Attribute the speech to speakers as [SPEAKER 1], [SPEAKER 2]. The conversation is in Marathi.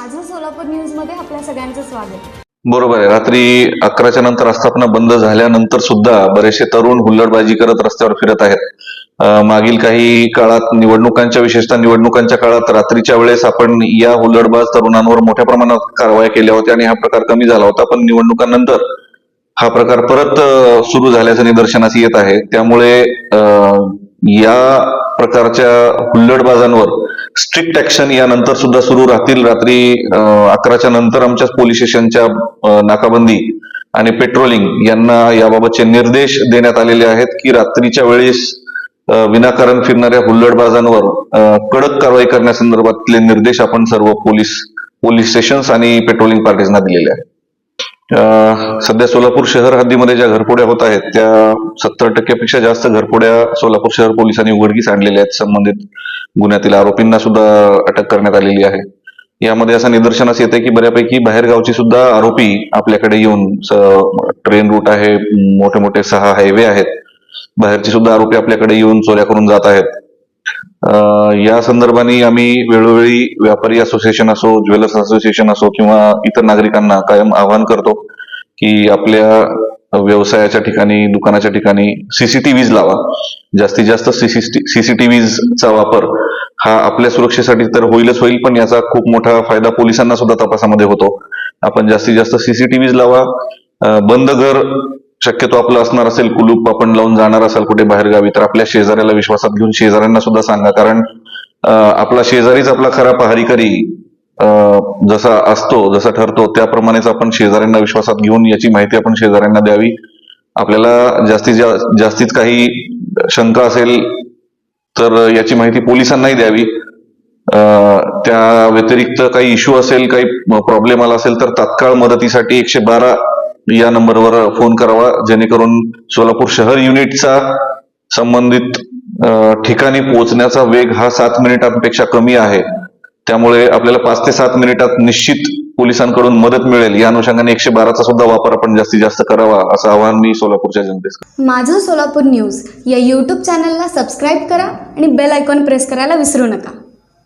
[SPEAKER 1] माझं सोलापूर न्यूजमध्ये आपल्या सगळ्यांचं स्वागत.
[SPEAKER 2] बरोबर आहे. रात्री अकराच्या नंतर आस्थापना बंद झाल्यानंतर सुद्धा बरेचसे तरुण हुल्लडबाजी करत रस्त्यावर फिरत आहेत. मागील काही काळात निवडणुकांच्या विशेषतः निवडणुकांच्या काळात रात्रीच्या वेळेस आपण या हुल्लडबाज तरुणांवर मोठ्या प्रमाणात कारवाया केल्या होत्या आणि हा प्रकार कमी झाला होता. पण निवडणुकांनंतर हा प्रकार परत सुरू झाल्याचं निदर्शनास येत आहे. त्यामुळे या प्रकारच्या हुल्लडबाजांवर स्ट्रिक्ट ऍक्शन यानंतर सुद्धा सुरू राहतील. रात्री अकराच्या नंतर आमच्या पोलीस स्टेशनच्या नाकाबंदी आणि पेट्रोलिंग यांना याबाबतचे निर्देश देण्यात आलेले आहेत की रात्रीच्या वेळेस विनाकारण फिरणाऱ्या हुल्लडबाजांवर कडक कारवाई करण्यासंदर्भातले निर्देश आपण सर्व पोलीस पोलीस स्टेशन्स आणि पेट्रोलिंग पार्टीजना दिलेले आहेत. सध्या सोलापूर शहर हद्दीमध्ये ज्या घरफोड्या होत आहेत त्या सत्तर टक्क्यापेक्षा जास्त घरफोड्या सोलापूर शहर पोलिसांनी उघडकीस आणलेल्या आहेत. संबंधित गुन्ह्यातील आरोपींना सुद्धा अटक करण्यात आलेली आहे. यामध्ये असं निदर्शनास येते की बऱ्यापैकी बाहेरगावची सुद्धा आरोपी आपल्याकडे येऊन ट्रेन रूट आहे मोठे मोठे सहा हायवे आहेत. बाहेरचे सुद्धा आरोपी आपल्याकडे येऊन चोऱ्या करून जात आहेत. या संदर्भाने आम्ही वेळोवेळी व्यापारी असोसिएशन असो ज्वेलर्स असोसिएशन असो किंवा इतर नागरिकांना कायम आवाहन करतो की आपल्या व्यवसायाच्या ठिकाणी दुकानाच्या ठिकाणी सीसीटीव्हीज लावा. जास्तीत जास्त सीसीटीव्हीचा वापर हा आपल्या सुरक्षेसाठी तर होईलच होईल पण याचा खूप मोठा फायदा पोलिसांना सुद्धा तपासामध्ये होतो. आपण जास्तीत जास्त सीसीटीव्हीज लावा. बंद घर शक्यतो आपलं असणार असेल कुलूप आपण लावून जाणार असाल कुठे बाहेर गावी तर आपल्या शेजाऱ्याला विश्वासात घेऊन शेजाऱ्यांना सुद्धा सांगा. कारण आपला शेजारीच आपला खरा पहारीकरी जसा असतो जसा ठरतो त्याप्रमाणेच आपण शेजाऱ्यांना विश्वासात घेऊन याची माहिती आपण शेजाऱ्यांना द्यावी. आपल्याला जास्तीत जा- जास्तीत काही शंका असेल तर याची माहिती पोलिसांनाही द्यावी. त्या व्यतिरिक्त काही इश्यू असेल काही प्रॉब्लेम आला असेल तर तात्काळ मदतीसाठी एकशे बारा या नंबरवर फोन करावा जेणेकरून सोलापूर शहर युनिटचा संबंधित ठिकाणी पोहोचण्याचा वेग हा सात मिनिटांपेक्षा कमी आहे. त्यामुळे आपल्याला पाच ते सात मिनिटात निश्चित पोलिसांकडून मदत मिळेल. या अनुषंगाने एकशे बाराचा सुद्धा वापर आपण जास्तीत जास्त करावा असं आवाहन मी सोलापूरच्या जनतेस
[SPEAKER 1] माझं सोलापूर न्यूज या यूट्यूब चॅनलला सबस्क्राईब करा आणि बेल आयकॉन प्रेस करायला विसरू नका.